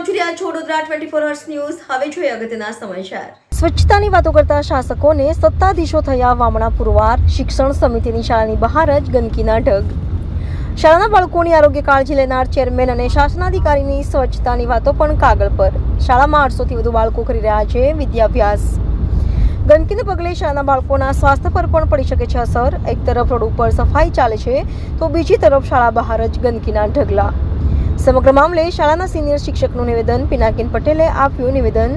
Vadodara twenty four hours news હવે જોઈએ અગત્યના સમાચાર. સ્વચ્છતાની વાતો કરતા શાસકોને સત્તાધીશો થયા વામણા પુરવાર. શિક્ષણ સમિતિની શાળાની બહાર જ ગંદકીના ઢગ. શાળાના બાળકોની આરોગ્ય કાળજી લેનાર ચેરમેન અને શાસનાધિકારીની સ્વચ્છતાની વાતો પણ કાગળ પર. શાળામાં આઠસોથી વધુ બાળકો કરી રહ્યા છે વિદ્યાભ્યાસ. ગંદકીને પગલે શાળાના બાળકોના સ્વાસ્થ્ય પર પણ પડી શકે છે અસર. એક તરફ રોડ ઉપર સફાઈ ચાલે છે, તો બીજી તરફ શાળા બહાર જ ગંદકીના ઢગલા. સમગ્ર મામલે શાળાના સિનિયર શિક્ષકનું નિવેદન પિનાકીન પટેલે આપ્યું. નિવેદન,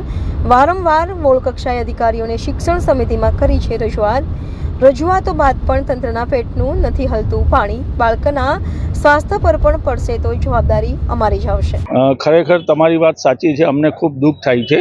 વારંવાર મૂળ કક્ષાએ અધિકારીઓને શિક્ષણ સમિતિમાં કરી છે રજૂઆત. રજૂઆતો બાદ પણ તંત્રના પેટનું નથી હલતું પાણી. બાળકના સ્વાસ્થ્ય પર પણ પડશે તો જવાબદારી અમારી જ આવશે. ખરેખર તમારી વાત સાચી છે, અમને ખૂબ દુઃખ થાય છે.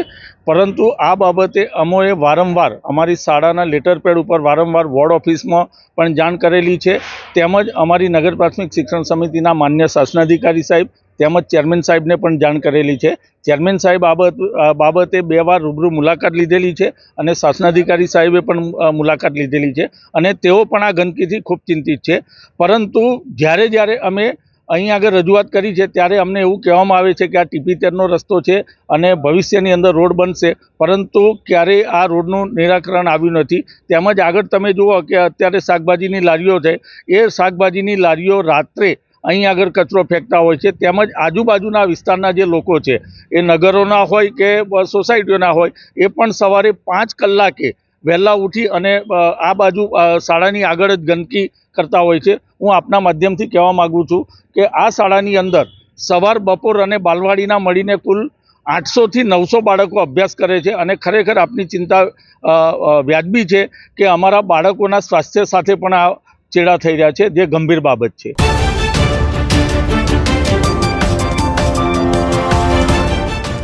પરંતુ આ બાબતે અમોએ વારંવાર અમારી શાળાના લેટર પેડ ઉપર વારંવાર વોર્ડ ઓફિસમાં પણ જાણ કરેલી છે. તેમજ અમારી નગર પ્રાથમિક શિક્ષણ સમિતિના માન્ય શાસનાધિકારી સાહેબ તેમજ ચેરમેન સાહેબને પણ જાણ કરેલી છે. ચેરમેન સાહેબ બાબત બાબતે બે વાર રૂબરૂ મુલાકાત લીધેલી છે અને શાસનાધિકારી સાહેબે પણ મુલાકાત લીધેલી છે અને તેઓ પણ આ ગંદકીથી ખૂબ ચિંતિત છે. પરંતુ જ્યારે જ્યારે અમે અહીં આગળ રજૂઆત કરી છે ત્યારે અમને એવું કહેવામાં આવે છે કે આ ટીપી તેરનો રસ્તો છે અને ભવિષ્યની અંદર રોડ બનશે. પરંતુ ક્યારેય આ રોડનું નિરાકરણ આવ્યું નથી. તેમજ આગળ તમે જુઓ કે અત્યારે શાકભાજીની લારીઓ છે. એ શાકભાજીની લારીઓ રાત્રે અહીં આગળ કચરો ફેંકતા હોય છે. તેમજ આજુબાજુના વિસ્તારના જે લોકો છે, એ નગરોના હોય કે સોસાયટીઓના હોય, એ પણ સવારે પાંચ કલાકે વહેલા ઉઠી અને આ બાજુ શાળાની આગળ જ ગંદકી કરતા હોય છે. હું આપના માધ્યમથી કહેવા માગું છું કે આ શાળાની અંદર સવાર, બપોર અને બાલવાડીના મળીને કુલ આઠસોથી નવસો બાળકો અભ્યાસ કરે છે અને ખરેખર આપની ચિંતા વ્યાજબી છે કે અમારા બાળકોના સ્વાસ્થ્ય સાથે પણ આ ચેડા થઈ રહ્યા છે. જે ગંભીર બાબત છે.